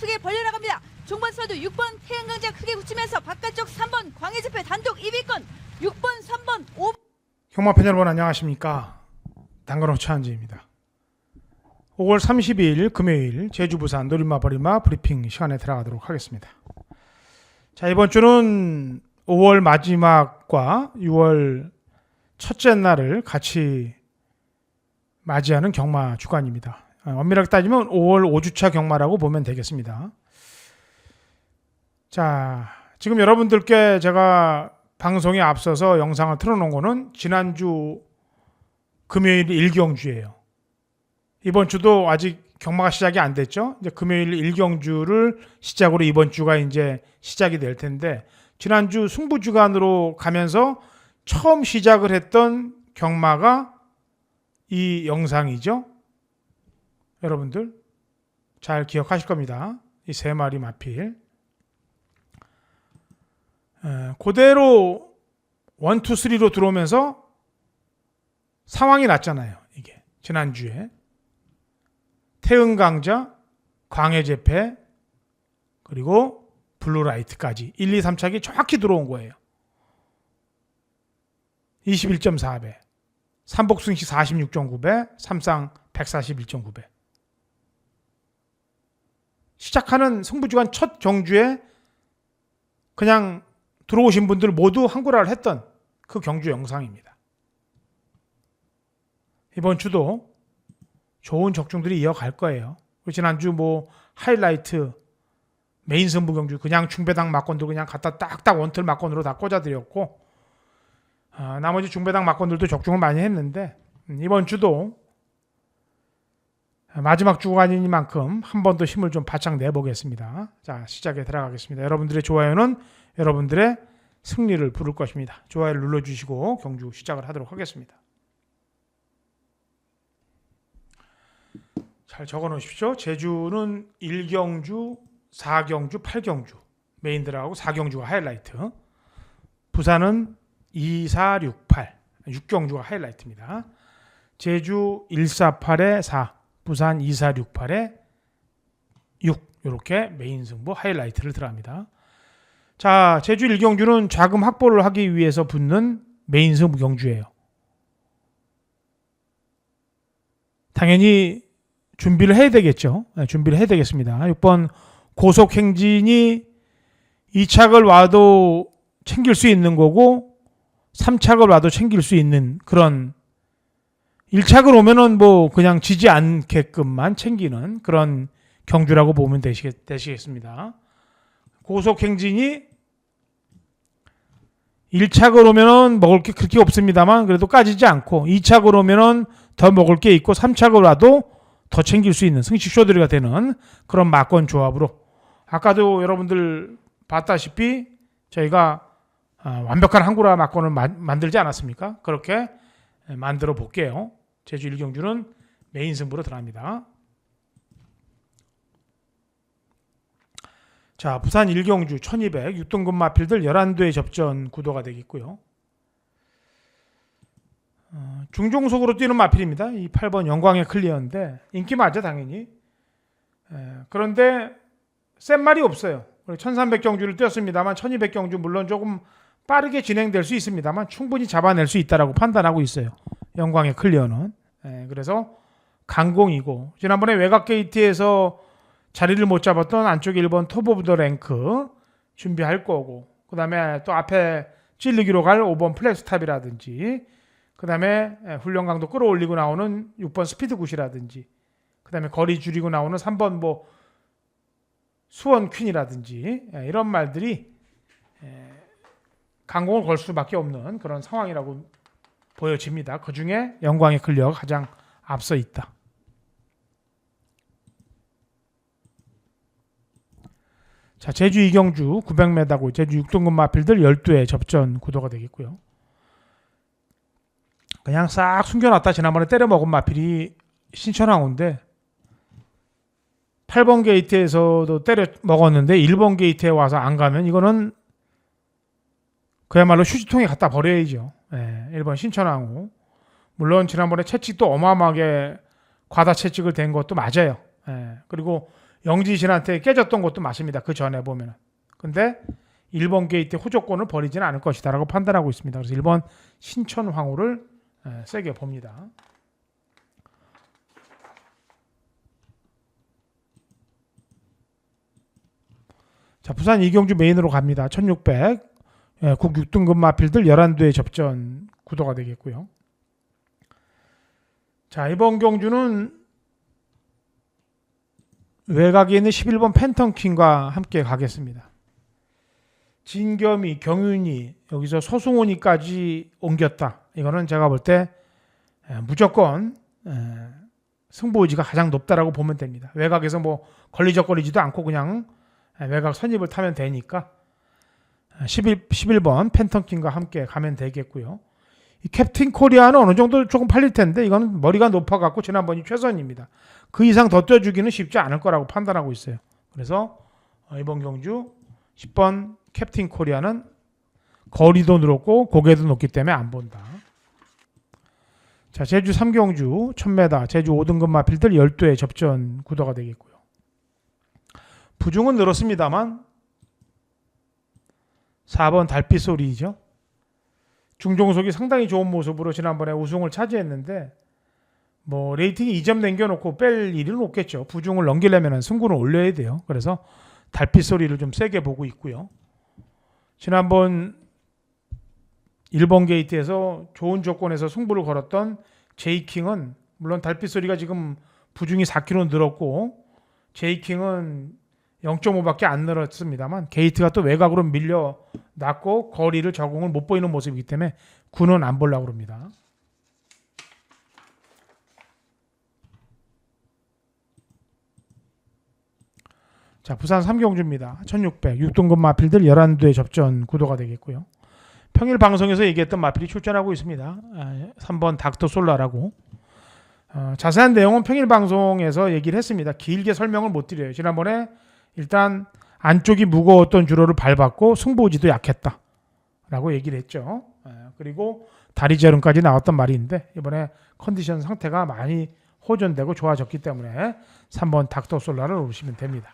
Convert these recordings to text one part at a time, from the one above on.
크게 벌려나갑니다. 종반 스와도 6번 태양강자 크게 붙이면서 바깥쪽 3번 광해집회 단독 2위권 6번 3번 5번. 형마팬 여러분 안녕하십니까? 당근호 차한지입니다. 5월 32일 금요일 제주 부산 노림마 버리마 브리핑 시간에 들어가도록 하겠습니다. 자 이번 주는 5월 마지막과 6월 첫째 날을 같이 맞이하는 경마 주간입니다. 어, 엄밀하게 따지면 5월 5주차 경마라고 보면 되겠습니다 자 지금 여러분들께 제가 방송에 앞서서 영상을 틀어놓은 거는 지난주 금요일 일경주예요. 이번 주도 아직 경마가 시작이 안 됐죠. 이제 금요일 일경주를 시작으로 이번 주가 이제 시작이 될 텐데 지난주 승부 주간으로 가면서 처음 시작을 했던 경마가 이 영상이죠. 여러분들 잘 기억하실 겁니다. 이 세 마리 마필. 에, 그대로 원투 쓰리로 들어오면서 상황이 났잖아요. 이게 지난주에 태흥강자, 광해제패 그리고 블루라이트까지 1, 2, 3착이 정확히 들어온 거예요. 21.4배, 삼복승시 46.9배, 삼상 141.9배. 시작하는 승부주간 첫 경주에 그냥 들어오신 분들 모두 한구라를 했던 그 경주 영상입니다. 이번 주도 좋은 적중들이 이어갈 거예요. 지난주 뭐 하이라이트 메인 선부 경주 그냥 중배당 막건들 그냥 갖다 딱딱 원틀 막건으로 다 꽂아드렸고 아, 나머지 중배당 막건들도 적중을 많이 했는데 음, 이번 주도 마지막 주간이니만큼 한 번 더 힘을 좀 바짝 내보겠습니다. 자 시작에 들어가겠습니다. 여러분들의 좋아요는 여러분들의 승리를 부를 것입니다. 좋아요를 눌러주시고 경주 시작을 하도록 하겠습니다. 잘 적어 놓으십시오. 제주는 1경주, 4경주, 8경주 메인 들어가고 4경주가 하이라이트. 부산은 2, 4, 6, 8 6경주가 하이라이트입니다. 제주 148에 4, 부산 2, 4, 6, 8에 6 이렇게 메인 승부 하이라이트를 들어갑니다. 자, 제주 1경주는 자금 확보를 하기 위해서 붙는 메인 승부 경주예요. 당연히 준비를 해야 되겠죠. 네, 준비를 해야 되겠습니다. 6번 고속 행진이 2착을 와도 챙길 수 있는 거고 3착을 와도 챙길 수 있는 그런 1착을 오면은 뭐 그냥 지지 않게끔만 챙기는 그런 경주라고 보면 되시겠, 되시겠습니다. 고속 행진이 1착을 오면은 먹을 게 그렇게 없습니다만 그래도 까지지 않고 2착을 오면은 더 먹을 게 있고 3착을 와도 더 챙길 수 있는 승식 쇼들이가 되는 그런 막권 조합으로 아까도 여러분들 봤다시피 저희가 아, 완벽한 한구라 막권을 마- 만들지 않았습니까? 그렇게 만들어 볼게요. 제주 일경주는 메인 승부로 들어갑니다. 자, 부산 일경주 1200 6등급 마필들 11도의 접전 구도가 되겠고요. 어, 중종속으로 뛰는 마필입니다. 이 8번 영광의 클리어인데 인기 맞죠, 당연히. 에, 그런데 센 말이 없어요. 1300경주를 뛰었습니다만 1200경주 물론 조금 빠르게 진행될 수 있습니다만 충분히 잡아낼 수 있다라고 판단하고 있어요. 영광의 클리어는. 에, 그래서 강공이고 지난번에 외곽 게이트에서 자리를 못 잡았던 안쪽에 1번 톱 오브 더 랭크 준비할 거고 그 다음에 또 앞에 찔리기로 갈 5번 플렉스탑이라든지 그 다음에 훈련 강도 끌어올리고 나오는 6번 스피드 굿이라든지 그 다음에 거리 줄이고 나오는 3번 뭐 수원 퀸이라든지 예, 이런 말들이 예, 강공을 걸 수밖에 없는 그런 상황이라고 보여집니다. 그 중에 영광의 클리어가 가장 앞서 있다. 자, 제주 이경주 900m고 제주 6등급 마필들 12회 접전 구도가 되겠고요. 그냥 싹 숨겨놨다 지난번에 때려 먹은 마필이 신천항우인데 8번 게이트에서도 때려 먹었는데 1번 게이트에 와서 안 가면 이거는 그야말로 휴지통에 갖다 버려야죠. 예, 1번 신천항우. 물론 지난번에 채찍도 어마어마하게 과다 채찍을 댄 것도 맞아요. 예, 그리고 영지신한테 깨졌던 것도 맞습니다. 그 전에 보면은. 근데 1번 게이트 호조권을 버리지는 않을 것이다라고 판단하고 있습니다. 그래서 1번 신천 황후를 에, 세게 봅니다. 자, 부산 이경주 메인으로 갑니다. 1600. 예, 국 6등급 마필들 11도의 접전 구도가 되겠고요. 자, 이번 경주는 외곽에 있는 11번 팬텀 킹과 함께 가겠습니다. 진겸이, 경윤이, 여기서 소승훈이까지 옮겼다. 이거는 제가 볼 때 무조건 에, 승부 의지가 가장 높다라고 보면 됩니다. 외곽에서 뭐 걸리적거리지도 않고 그냥 외곽 선입을 타면 되니까 11, 11번 팬텀킹과 함께 가면 되겠고요. 이 캡틴 코리아는 어느 정도 조금 팔릴 텐데 이건 머리가 높아갖고 지난번이 최선입니다. 그 이상 더 뛰어주기는 쉽지 않을 거라고 판단하고 있어요. 그래서 어, 이번 경주 10번 캡틴 코리아는 거리도 늘었고 고개도 높기 때문에 안 본다. 자 제주 3경주 1000m 제주 5등급 마필들 12회 접전 구도가 되겠고요. 부중은 늘었습니다만 4번 달빛 소리죠. 중종속이 상당히 좋은 모습으로 지난번에 우승을 차지했는데 뭐 레이팅이 2점 남겨놓고 뺄 일은 없겠죠. 부중을 넘기려면 승부는 올려야 돼요. 그래서 달빛 소리를 좀 세게 보고 있고요. 지난번 1번 게이트에서 좋은 조건에서 승부를 걸었던 제이킹은 물론 달빛 소리가 지금 부중이 4kg 늘었고 제이킹은 0.5밖에 안 늘었습니다만 게이트가 또 외곽으로 밀려 났고 거리를 적응을 못 보이는 모습이기 때문에 군은 안 보려고 합니다. 자, 부산 3경주입니다. 1600 6등급 마필들 11도의 접전 구도가 되겠고요. 평일 방송에서 얘기했던 마필이 출전하고 있습니다. 아, 3번 닥터 솔라라고. 어, 자세한 내용은 평일 방송에서 얘기를 했습니다. 길게 설명을 못 드려요. 지난번에 일단 안쪽이 무거웠던 주로를 밟았고 승부지도 약했다 라고 얘기를 했죠. 예, 그리고 다리 저름까지 나왔던 말인데 이번에 컨디션 상태가 많이 호전되고 좋아졌기 때문에 3번 닥터 솔라를 오르시면 됩니다.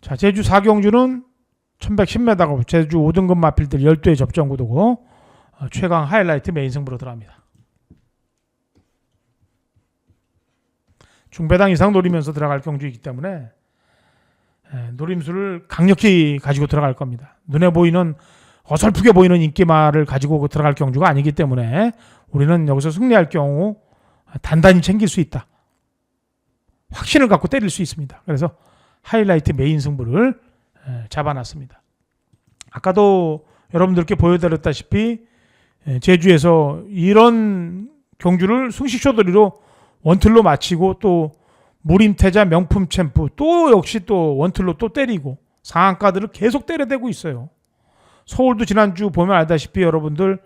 자, 제주 4경주는 1110m고 제주 5등급 마필들 12회 접전 구도고 어, 최강 하이라이트 메인 승부로 들어갑니다. 중배당 이상 노리면서 들어갈 경주이기 때문에 에, 노림수를 강력히 가지고 들어갈 겁니다. 눈에 보이는 어설프게 보이는 인기말을 가지고 들어갈 경주가 아니기 때문에 우리는 여기서 승리할 경우 단단히 챙길 수 있다. 확신을 갖고 때릴 수 있습니다. 그래서 하이라이트 메인 승부를 에, 잡아놨습니다. 아까도 여러분들께 보여드렸다시피 에, 제주에서 이런 경주를 승식쇼돌이로 원틀로 마치고 또 무림태자 명품 챔프 또 역시 또 원틀로 또 때리고 상한가들을 계속 때려대고 있어요. 서울도 지난주 보면 알다시피 여러분들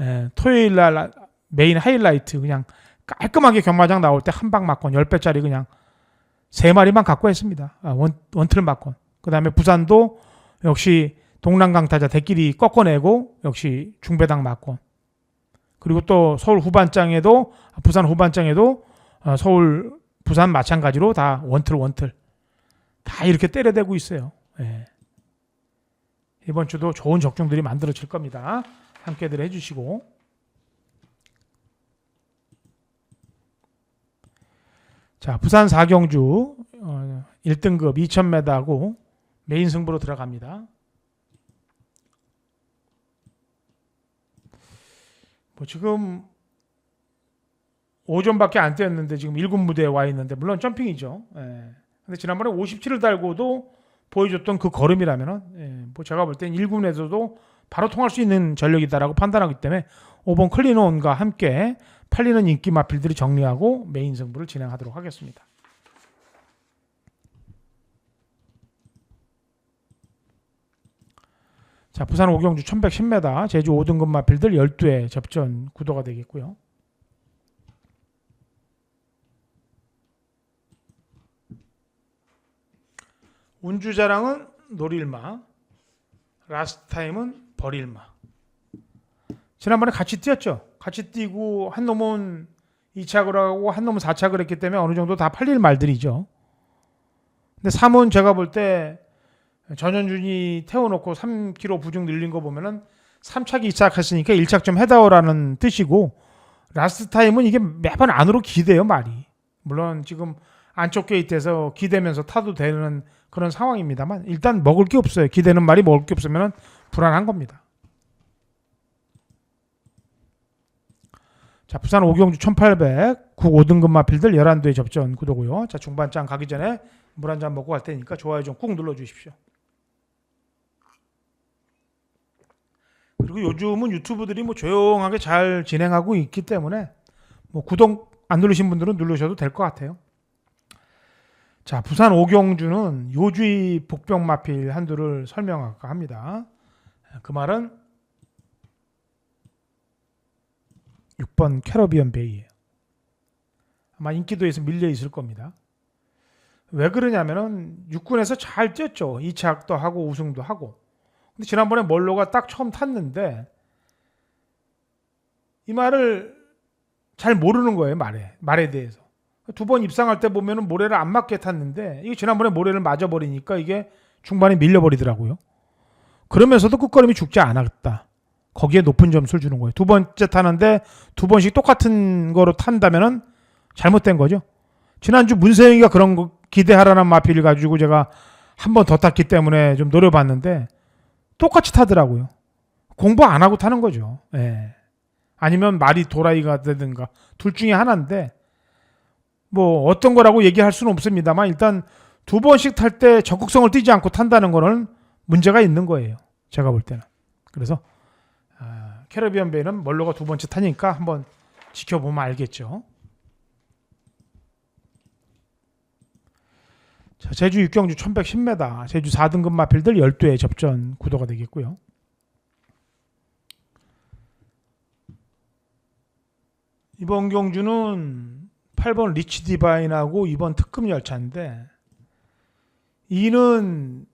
에, 토요일 날 메인 하이라이트 그냥 깔끔하게 경마장 나올 때 한 방 맞건 10배짜리 그냥 세 마리만 갖고 했습니다. 아, 원, 원틀 맞건. 그 다음에 부산도 역시 동남강 타자 대끼리 꺾어내고 역시 중배당 맞건. 그리고 또 서울 후반장에도 부산 후반장에도 어, 서울 부산 마찬가지로 다 원틀 원틀 다 이렇게 때려대고 있어요. 예. 이번 주도 좋은 적중들이 만들어질 겁니다. 함께들 해주시고 자 부산 4경주 어, 1등급 2,000m하고 메인 승부로 들어갑니다. 뭐 지금 5점밖에 안 뛰었는데 지금 1군 무대에 와 있는데 물론 점핑이죠. 예. 근데 지난번에 57을 달고도 보여줬던 그 걸음이라면은 예, 뭐 제가 볼 땐 1군에서도 바로 통할 수 있는 전력이다라고 판단하기 때문에 5번 클리노온과 함께 팔리는 인기 마필들이 정리하고 메인 승부를 진행하도록 하겠습니다. 자, 부산 오경주 1110m, 제주 5등급 마필들 12회 접전 구도가 되겠고요. 운주자랑은 노릴마, 라스타임은 버릴마. 지난번에 같이 뛰었죠. 같이 뛰고 한 놈은 2착을 하고 한 놈은 4착을 했기 때문에 어느 정도 다 팔릴 말들이죠. 근데 3은 제가 볼 때 전현준이 태워놓고 3kg 부중 늘린 거 보면은 3착이 2착 했으니까 1착 좀 해다오라는 뜻이고 라스트 타임은 이게 매번 안으로 기대요 말이. 물론 지금 안쪽 게이트에서 기대면서 타도 되는 그런 상황입니다만 일단 먹을 게 없어요. 기대는 말이 먹을 게 없으면 불안한 겁니다. 자, 부산 오경주 1800 국 5등급 마필들 11도의 접전 구도고요. 자, 중반장 가기 전에 물 한 잔 먹고 갈 테니까 좋아요 좀 꾹 눌러 주십시오. 그리고 요즘은 유튜브들이 뭐 조용하게 잘 진행하고 있기 때문에 뭐 구독 안 누르신 분들은 누르셔도 될 것 같아요. 자, 부산 오경주는 요주의 복병 마필 한두를 설명할까 합니다. 그 말은 6번 캐러비언 베이예요. 아마 인기도에서 밀려 있을 겁니다. 왜 그러냐면은 육군에서 잘 뛰었죠. 2착도 하고 우승도 하고. 근데 지난번에 멀로가 딱 처음 탔는데 이 말을 잘 모르는 거예요, 말에. 말에 대해서. 두 번 입상할 때 보면은 모래를 안 맞게 탔는데 이게 지난번에 모래를 맞아 버리니까 이게 중반에 밀려 버리더라고요. 그러면서도 끝걸음이 죽지 않았다. 거기에 높은 점수를 주는 거예요. 두 번째 타는데 두 번씩 똑같은 거로 탄다면은 잘못된 거죠. 지난주 문세영이가 그런 거 기대하라는 마필을 가지고 제가 한 번 더 탔기 때문에 좀 노려봤는데 똑같이 타더라고요. 공부 안 하고 타는 거죠. 예. 아니면 말이 도라이가 되든가 둘 중에 하나인데 뭐 어떤 거라고 얘기할 수는 없습니다만 일단 두 번씩 탈 때 적극성을 띄지 않고 탄다는 거는 문제가 있는 거예요. 제가 볼 때는. 그래서 아, 캐러비안 베이는 멀로가 두 번째 타니까 한번 지켜보면 알겠죠. 자, 제주 육경주 1110m, 제주 4등급 마필들 12회 접전 구도가 되겠고요. 이번 경주는 8번 리치 디바인하고 2번 특급 열차인데 이는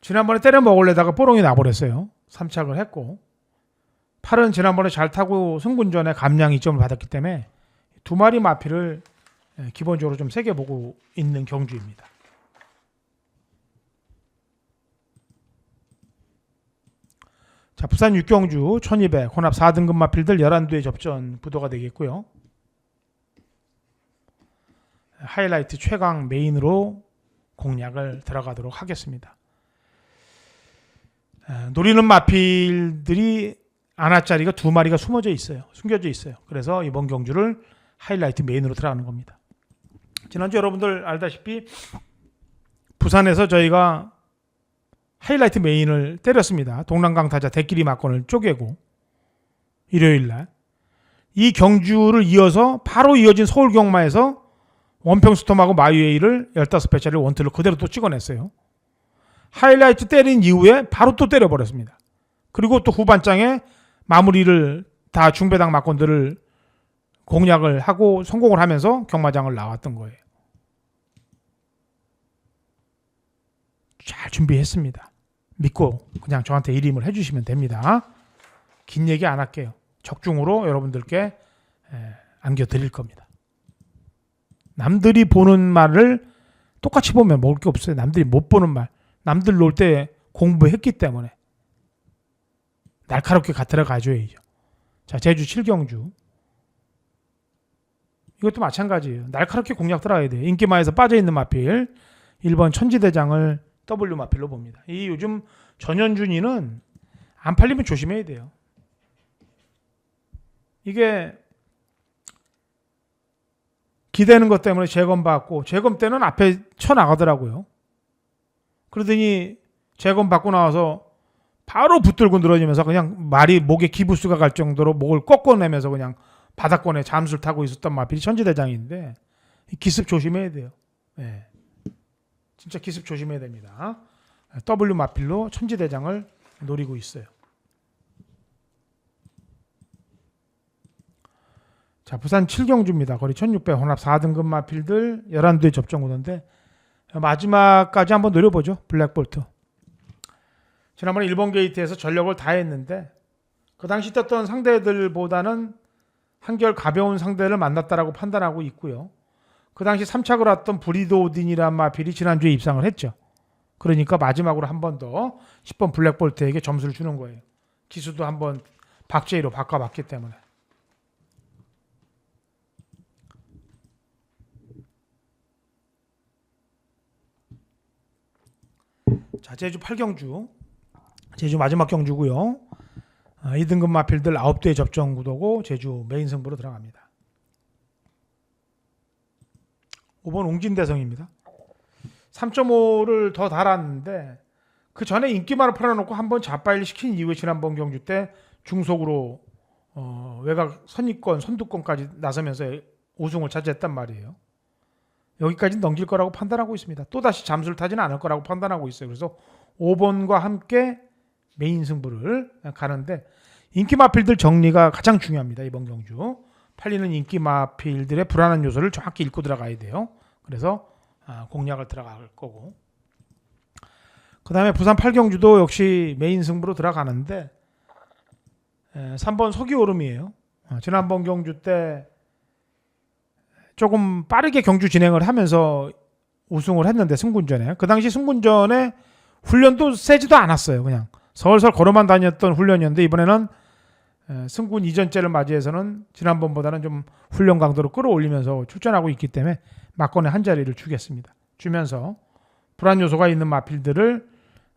지난번에 때려 먹을래다가 뽀롱이 나버렸어요. 3착을 했고 8은 지난번에 잘 타고 승분전에 감량 2점을 받았기 때문에 두 마리 마필을 예, 기본적으로 좀 세게 보고 있는 경주입니다. 자, 부산 육경주 1200 혼합 4등급 마필들 11두의 접전 부도가 되겠고요. 하이라이트 최강 메인으로 공략을 들어가도록 하겠습니다. 에, 노리는 마필들이 안아짜리가 두 마리가 숨어져 있어요. 숨겨져 있어요. 그래서 이번 경주를 하이라이트 메인으로 들어가는 겁니다. 지난주 여러분들 알다시피 부산에서 저희가 하이라이트 메인을 때렸습니다. 동남강 타자 대끼리 막건을 쪼개고 일요일 날. 이 경주를 이어서 바로 이어진 서울 경마에서 원평 스톰하고 마유에이를 15배짜리 원틀로 그대로 또 찍어냈어요. 하이라이트 때린 이후에 바로 또 때려버렸습니다. 그리고 또 후반장에 마무리를 다 중배당 막건들을 공략을 하고 성공을 하면서 경마장을 나왔던 거예요. 잘 준비했습니다. 믿고 그냥 저한테 일임을 해주시면 됩니다. 긴 얘기 안 할게요. 적중으로 여러분들께 에, 안겨드릴 겁니다. 남들이 보는 말을 똑같이 보면 먹을 게 없어요. 남들이 못 보는 말. 남들 놀 때 공부했기 때문에 날카롭게 갖들어 가줘야죠. 자, 제주 칠경주. 이것도 마찬가지예요. 날카롭게 공략 들어가야 돼요. 인기마에서 빠져있는 마필 1번 천지대장을 W 마필로 봅니다. 이 요즘 전현준이는 안 팔리면 조심해야 돼요. 이게 기대는 것 때문에 재검 받고 재검 때는 앞에 쳐 나가더라고요. 그러더니 재검 받고 나와서 바로 붙들고 늘어지면서 그냥 말이 목에 기부수가 갈 정도로 목을 꺾어내면서 그냥 바닥권에 잠수를 타고 있었던 마필이 천지대장인데 이 기습 조심해야 돼요. 예. 진짜 기습 조심해야 됩니다. W 마필로 천지대장을 노리고 있어요. 자, 부산 7경주입니다. 거리 1600 혼합 4등급 마필들 11두의 접종 구도인데 마지막까지 한번 노려보죠. 블랙볼트. 지난번에 일본 게이트에서 전력을 다했는데 그 당시 떴던 상대들보다는 한결 가벼운 상대를 만났다라고 판단하고 있고요. 그 당시 3착을 왔던 브리도딘이란 마필이 지난주에 입상을 했죠. 그러니까 마지막으로 한 번 더 10번 블랙볼트에게 점수를 주는 거예요. 기수도 한번 박제이로 바꿔봤기 때문에. 자, 제주 8경주. 제주 마지막 경주고요. 아, 2등급 마필들 9대 접종 구도고 제주 메인 승부로 들어갑니다. 5번 옹진대성입니다. 3.5를 더 달았는데 그 전에 인기만을 팔아놓고 한번 자빠일 시킨 이후에 지난번 경주 때 중속으로 어, 외곽 선입권, 선두권까지 나서면서 우승을 차지했단 말이에요. 여기까지 넘길 거라고 판단하고 있습니다. 또 다시 잠수를 타지는 않을 거라고 판단하고 있어요. 그래서 5번과 함께 메인 승부를 가는데 인기 마필들 정리가 가장 중요합니다. 이번 경주 팔리는 인기 마필들의 불안한 요소를 정확히 읽고 들어가야 돼요. 그래서 아, 공략을 들어갈 거고 그 다음에 부산 8경주도 역시 메인 승부로 들어가는데 에, 3번 서기 오름이에요. 어, 지난번 경주 때 조금 빠르게 경주 진행을 하면서 우승을 했는데 승군전에 그 당시 승군전에 훈련도 세지도 않았어요. 그냥 설설 걸어만 다녔던 훈련이었는데 이번에는 에, 승군 이전째를 맞이해서는 지난번보다는 좀 훈련 강도를 끌어올리면서 출전하고 있기 때문에 막건에 한 자리를 주겠습니다. 주면서 불안 요소가 있는 마필들을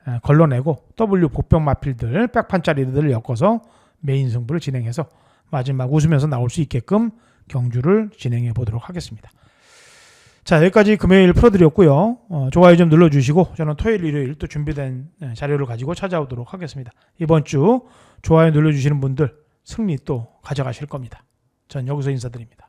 에, 걸러내고 W 복병 마필들 백판짜리들을 엮어서 메인 승부를 진행해서 마지막 웃으면서 나올 수 있게끔 경주를 진행해 보도록 하겠습니다. 자 여기까지 금요일 풀어드렸고요. 어, 좋아요 좀 눌러주시고 저는 토요일 일요일 또 준비된 에, 자료를 가지고 찾아오도록 하겠습니다. 이번 주 좋아요 눌러주시는 분들 승리 또 가져가실 겁니다. 전 여기서 인사드립니다.